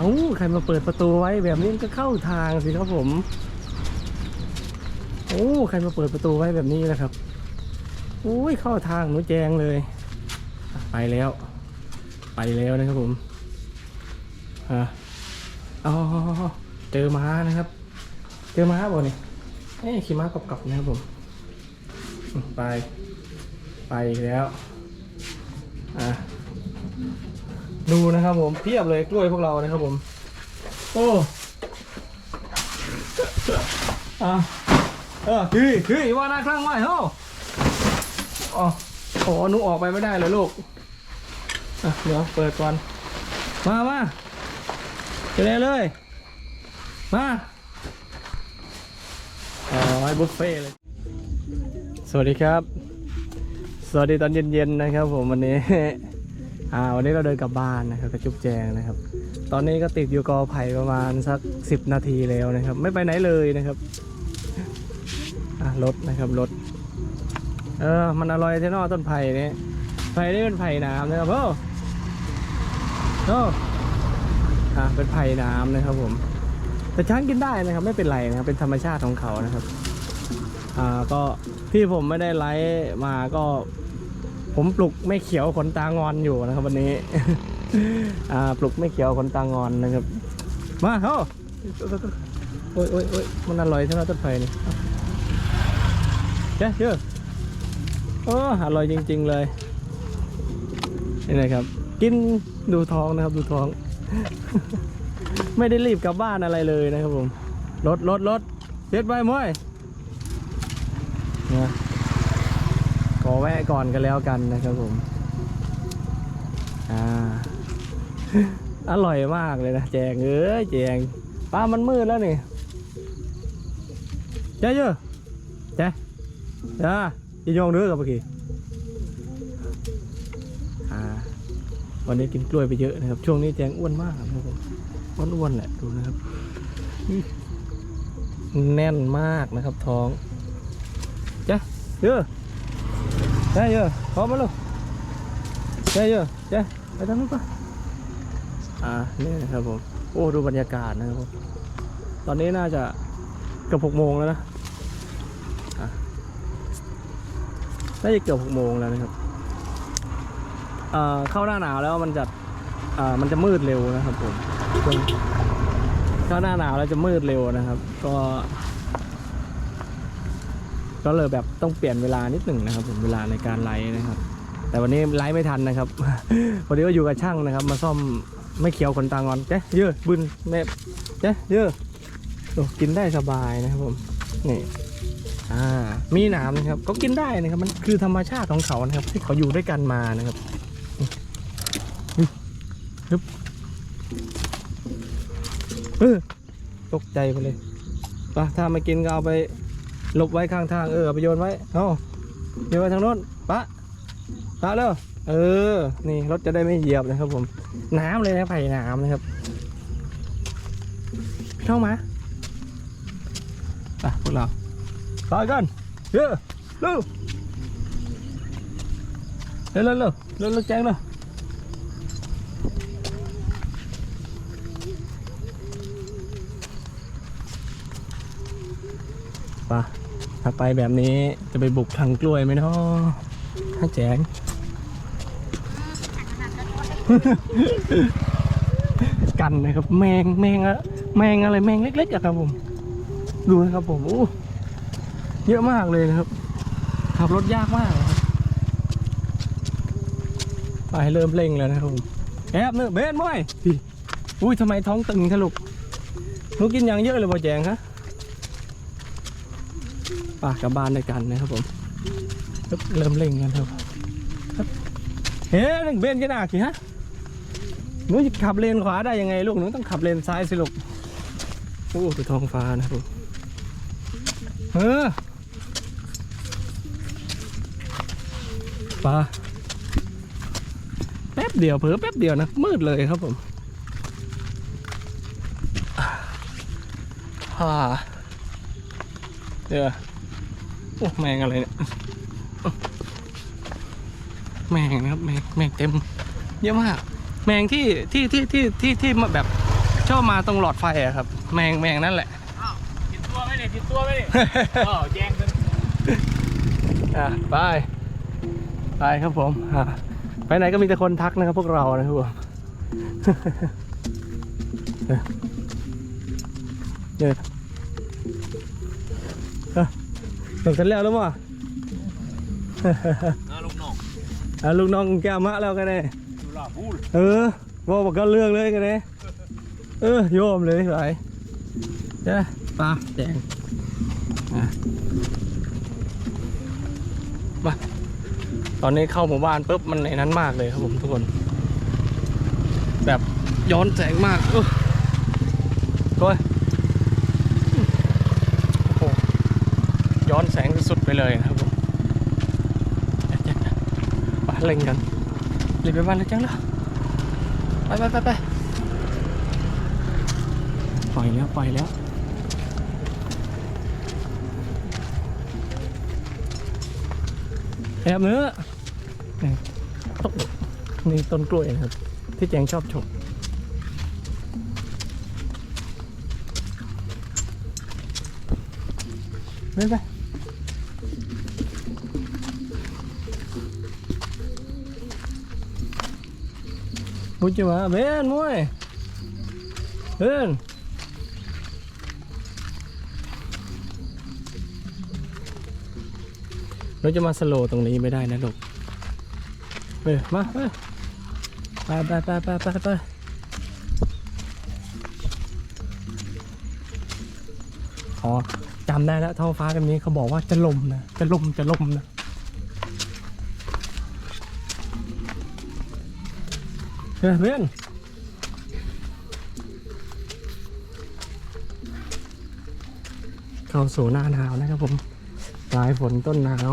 เอาใครมาเปิดประตูไว้แบบนี้ก็เข้าทางสิครับผม โอ้ใครมาเปิดประตูไว้แบบนี้นะครับโอ้ยเข้าทางหนูแจงเลย ไปแล้ว ไปแล้วนะครับผมอะอ๋อเจอม้านะครับ เจอม้าบ่เนี่ยเอ้ขี่ม้ากลับๆนะครับผม ไป ไปแล้ว อะ ดูนะครับผมเพียบเลยกล้วยพวกเรานะครับผม โอ้อะเออคือคือว่าหน้าข้างไว้เฮ้าอ๋อโอ้หนูออกไปไม่ได้เลยลูกอะเดี๋ยวเปิดก่อนมามาเลยเลย มาอ๋อให้บุฟเฟ่เลย สวัสดีครับ สวัสดีตอนเย็นๆนะครับผมวันนี้ อ่าวันนี้เราเดินกลับบ้านนะครับกระจุบแจงนะครับ ตอนนี้ก็ติดอยู่กอไผ่ประมาณสักสิบนาทีแล้วนะครับ ไม่ไปไหนเลยนะครับอะรถนะครับรถเออมันอร่อยเทนอต้นไผ่นี่ไผ่นี่เป็นไผ่น้ำนะครับโอ้โอ้อะเป็นไผ่น้ำนะครับผมแต่ช้างกินได้นะครับ ไม่เป็นไรนะครับเป็นธรรมชาติของเขานะครับอ่าก็ที่ผมไม่ได้ไลฟ์มาก็ ผมปลุกไม่เขียวขนตางอนอยู่นะครับ วันนี้อ่าปลุกไม่เขียวขนตางอนนะครับ มาเฮ้าโอ้ยโอ้ยโอ้ยมันอร่อยทั้งนั้นต้นไผ่นี่เจ๊เชื่อโอ้อร่อยจริง ๆ เลยนี่นะครับ กินดูท้องนะครับ ดูท้อง ไม่ได้รีบกลับบ้านอะไรเลยนะครับผมรถรถรถเจ็ดใบมวยนะ แวะก่อนกันแล้วกันนะครับผม อ่า อร่อยมากเลยนะแจงเอ้ยแจงป้ามันมืดแล้วนี่เจ๊เยอะเจ๊จ้าจะยองเนื้อกับเมื่อกี้อ่าวันนี้กินกล้วยไปเยอะนะครับ ช่วงนี้แจงอ้วนมากนะครับผมอ้วนๆแหละดูนะครับนี่แน่นมากนะครับท้องจ๊ยอะเจ๊เยอะ พร้อมไหมลูกเจ๊เยอะเจ๊ไปทางนู้นปะอ่า นี่นะครับผม โอ้ ดูบรรยากาศนะครับผม ตอนนี้น่าจะเกือบหกโมงแล้วนะอะน่าจะเกือบหกโมงแล้วนะครับเอ่อเข้าหน้าหนาวแล้วมันจะอ่ามันจะมืดเร็วนะครับผมเข้าหน้าหนาวแล้วจะมืดเร็วนะครับ ก็ ก็เลยแบบต้องเปลี่ยนเวลานิดหนึ่งนะครับ ผมเวลาในการไลฟ์นะครับ แต่วันนี้ไลฟ์ไม่ทันนะครับวันนี้ก็อยู่กับช่างนะครับ มาซ่อมไม่เขียวขนตางอนเจ๊เยอะบุญแม่เจ๊เยอะโอ้กินได้สบายนะครับผมนี่อ่ามีหนามนะครับก็กินได้นะครับ มันคือธรรมชาติของเขานะครับ ที่เขาอยู่ด้วยกันมานะครับฮึบฮึบเออตกใจไปเลยไปถ้าไม่กินก็เอาไป ลบไว้ข้างทางเออเอาไปโยนไว้เอาโยนไว้ทางโน้นปะตาเร็วเออ นี่รถจะได้ไม่เหยียบนะครับ ผม น้ำเลยนะไผ่น้ำนะครับเข้ามาไปพวกเราไปกันเยอะเร็วเร็วเร็วเร็วเร็วแจ้งเลยไป ถ้าไปแบบนี้จะไปบุกทางกล้วยไหมเนาะถ้าแจงกันนะครับ แมงแมงอะแมงอะไรแมงเล็กๆอะครับผม ดูนะครับผมโอ้เยอะมากเลยนะครับ ขับรถยากมากนะครับไปเริ่มเร่งแล้วนะครับผมแอบเนื้อะเบนมวยอุ้ยทำไมท้องตึงทะลุกหนูกินอย่างเยอะเลยบ่แจงฮะ ป่ากลับบ้านด้วยกันนะครับผมเริ่มเร่งกันครับครับเฮ้ยเบนกันหนักสิฮะหนูขับเลนขวาได้ยังไงลูกหนูต้องขับเลนซ้ายสิลูกโอ้ดูท้องฟ้านะครับผมเออปลาแป๊บเดียวเผลอแป๊บเดียวนะ มืดเลยครับผมฮ่าเดี๋ยว โอ้แมงอะไรเนี่ยแมงนะครับแมงแมงเต็ม เยอะมาก แมงที่ที่ที่ที่ที่ที่มาแบบชอบมาตรงหลอดไฟอะครับ แมงแมงนั่นแหละอ้าวผิดตัวไหมเนี่ยผิดตัวไหมเนี่ยเออแย่งกันอะไปไปครับผมอะไปไหนก็มีแต่คนทักนะครับพวกเรานะครับผมเนี่ยเอ้ยส่งกันแล้วแล้วมั้งอ่าลูกน้องอะลูกน้องแกมะแล้วกันเลยดูล่าพูดเออว่าบอกก็เรื่องเลยกันเลยเออโยมเลยไปเจ้าปลาแจงอะมาตอนนี้เข้าหมู่บ้านปุ๊บมันในนั้นมากเลยครับผมทุกคน แบบย้อนแสงมากเออโอ้ยโอ้โหย้ อนแสงสุดๆไปเลยนะครับผมเจ๊ๆไปเล่นกันรีบไปบ้านเลยจังเลยไปไปไปไปปล่อยแล้วปล่อยแล้วแอบเนื้อต้นนี่ต้นกล้วยนะครับ ที่แจงชอบชมไปไป มุดจะมาเบนมวยเบนเราจะมาสโลตรงนี้ไม่ได้นะลูกเฮ้ยมาไปไปไปไปไปไปอ๋อจำได้แล้วท้องฟ้าแบบนี้เขาบอกว่าจะลมนะ จะลมจะลมนะ เฮ้ยเพื่อนเข้าสู่หน้าหนาวนะครับผมปลายฝนต้นหนาว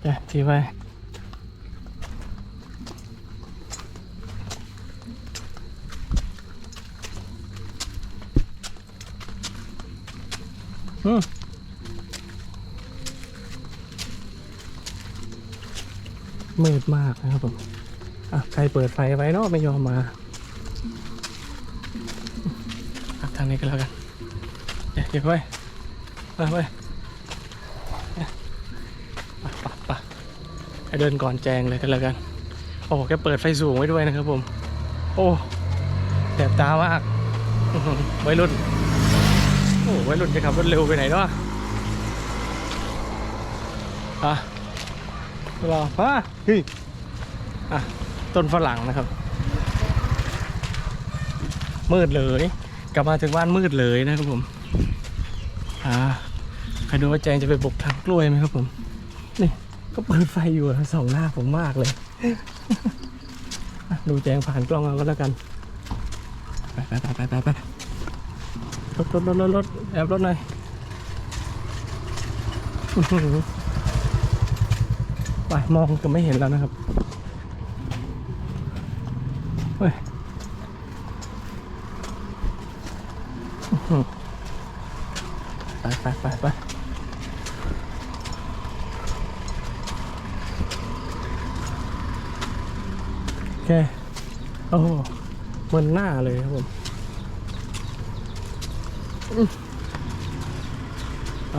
เดี๋ยวทีไปอืมมืดมากนะครับผม ใครเปิดไฟไว้เนาะไม่ยอมมาทางนี้ก็แล้วกันเดี๋ยวเก็บไว้ไปไปไปไปไปให้เดินก่อนแจงเลยกันแล้วกัน โอ้แกเปิดไฟสูงไว้ด้วยนะครับผม โอ้แสบตามากอื้อหือวัยรุ่น โอ้วัยรุ่นจะขับรถเร็วไปไหนเนาะอะรอมาเฮ้ยอะ ต้นฝรั่งนะครับ มืดเลย กลับมาถึงบ้านมืดเลยนะครับผมอ่าใครดูว่าแจงจะไปบกทางกล้วยไหมครับผม นี่ก็เปิดไฟอยู่สองหน้าผมมากเลย ดูแจงผ่านกล้องเอาก็แล้วกัน ไปไปไปไปไปไปรถรถรถรถรถแอบรถหน่อยไปมองก็ไม่เห็นแล้วนะครับ เฮ้ยไปไปไปไปโอเค โอ้เหมันหน้าเลยครับผมอื้อไป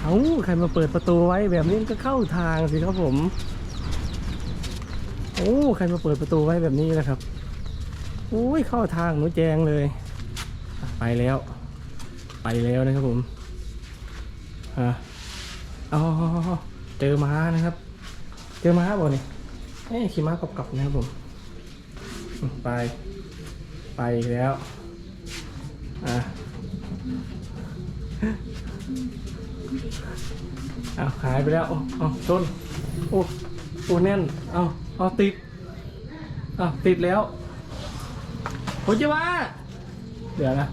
เอาใครมาเปิดประตูไว้แบบนี้ก็เข้าทางสิครับผม โอ้ใครมาเปิดประตูไว้แบบนี้นะครับโอ้ยเข้าทางหนูแจงเลย ไปแล้ว ไปแล้วนะครับผมอะอ๋อเจอม้านะครับ เจอม้าบ่นี่เอ้ขี่ม้ากลับๆนะครับผม ไป ไปแล้วอะอ้าวหายไปแล้วโอ้เอาต้นโอ้ โอ้แน่น เอาเอาติดเอาติดแล้วโอ้ยจะว่า เดี๋ยวนะ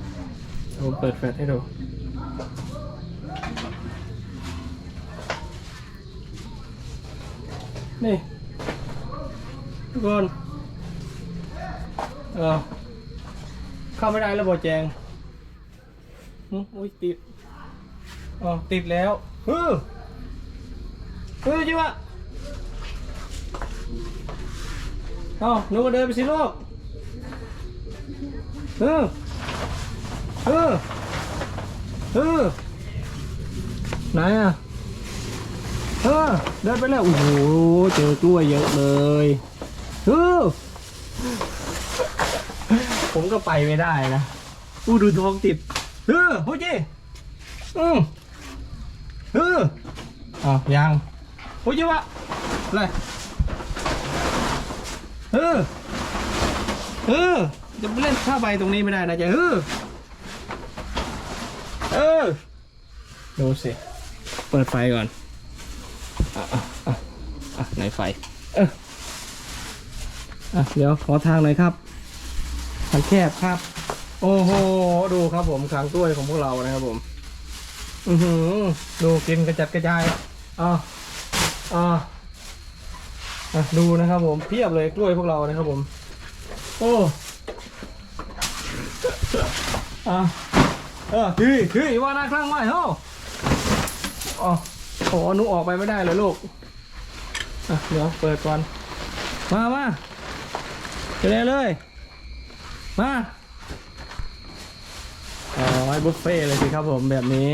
ผมเปิดแฟลชให้ดูนี่ ทุกคนเออเข้าไม่ได้แล้วบอแจงอุ้ยติดอ๋อติดแล้วเฮ้ยเฮ้ยจิวะ เอาหนูก็เดินไปสิลูกเออเออเออไหนอะเออเดินไปแล้ว โอ้โห เจอกล้วยเยอะเลยเออผมก็ไปไม่ได้นะอู้ดูทองติดเออโอ้ยอืมเอออ้าวยังโอ้ยวะอะไร เออ เออ จะเล่นผ้าใบตรงนี้ไม่ได้นะจ๊ะเออ เออ ดูสิ เปิดไฟก่อนอะอะอะอะไหนไฟ เอออะเดี๋ยวขอทางหน่อยครับ ทางแคบครับ โอ้โห ดูครับผมคางกล้วยของพวกเรานะครับผม อือหือ ดูกินกระจัดกระจายอะอะ อะดูนะครับผมเพียบเลยกล้วยพวกเรานะครับผม โอ้อะเออคือคือว่าหน้าข้างไว้เฮ้าอ๋อโอ้หนูออกไปไม่ได้เลยลูกอะเดี๋ยวเปิดก่อน มามาไปเลยเลย มาอ๋อบุฟเฟ่เลยสิครับผมแบบนี้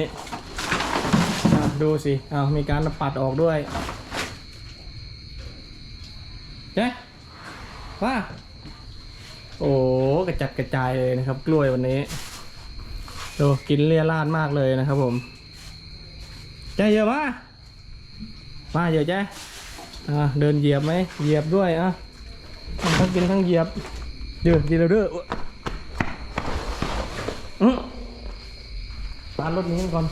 อะดูสิอ้าวมีการปัดออกด้วยเจ๊ มาโอ้กระจัดกระจายเลยนะครับ กล้วยวันนี้ดูกินเลี่ยราดมากเลยนะครับ ผมเจ๊เยอะมามาเยอะเจ๊อ่าเดินเหยียบไหมเหยียบด้วยอะทั้งกินทั้งเหยียบเดือดดีแล้วเด้ออื้อตารถนี้มันก่อน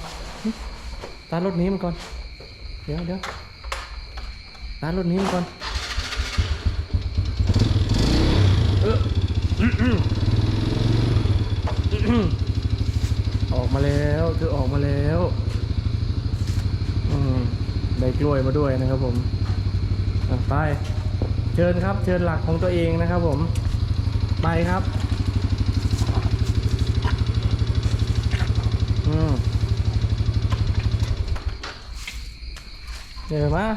อื้อตารถนี้มันก่อน เดี๋ยวเดี๋ยวตารถนี้มันก่อน เออ ออกมาแล้วคือออกมาแล้วอืมได้กล้วยมาด้วยนะครับผมไปเชิญครับ เชิญหลักของตัวเองนะครับผม ไปครับ อืมเดี๋ยวมา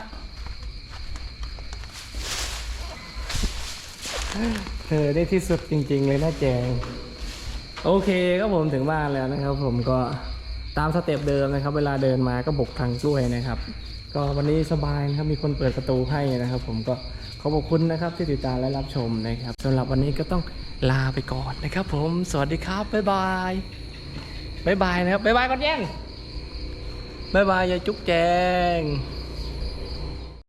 เธอได้ที่สุดจริง ๆ เลยนะแจง โอเคก็ผมถึงบ้านแล้วนะครับ ผมก็ตามสเต็ปเดิมนะครับ เวลาเดินมาก็บกทางกล้วยนะครับ ก็วันนี้สบายนะครับมีคนเปิดประตูให้นะครับ ผมก็ขอบคุณนะครับที่ติดตามและรับชมนะครับสำหรับวันนี้ก็ต้องลาไปก่อนนะครับ ผมสวัสดีครับบ๊ายบายบ๊ายบายนะครับบ๊ายบายก่อนแย่งบ๊ายบายยายจุ๊บแจง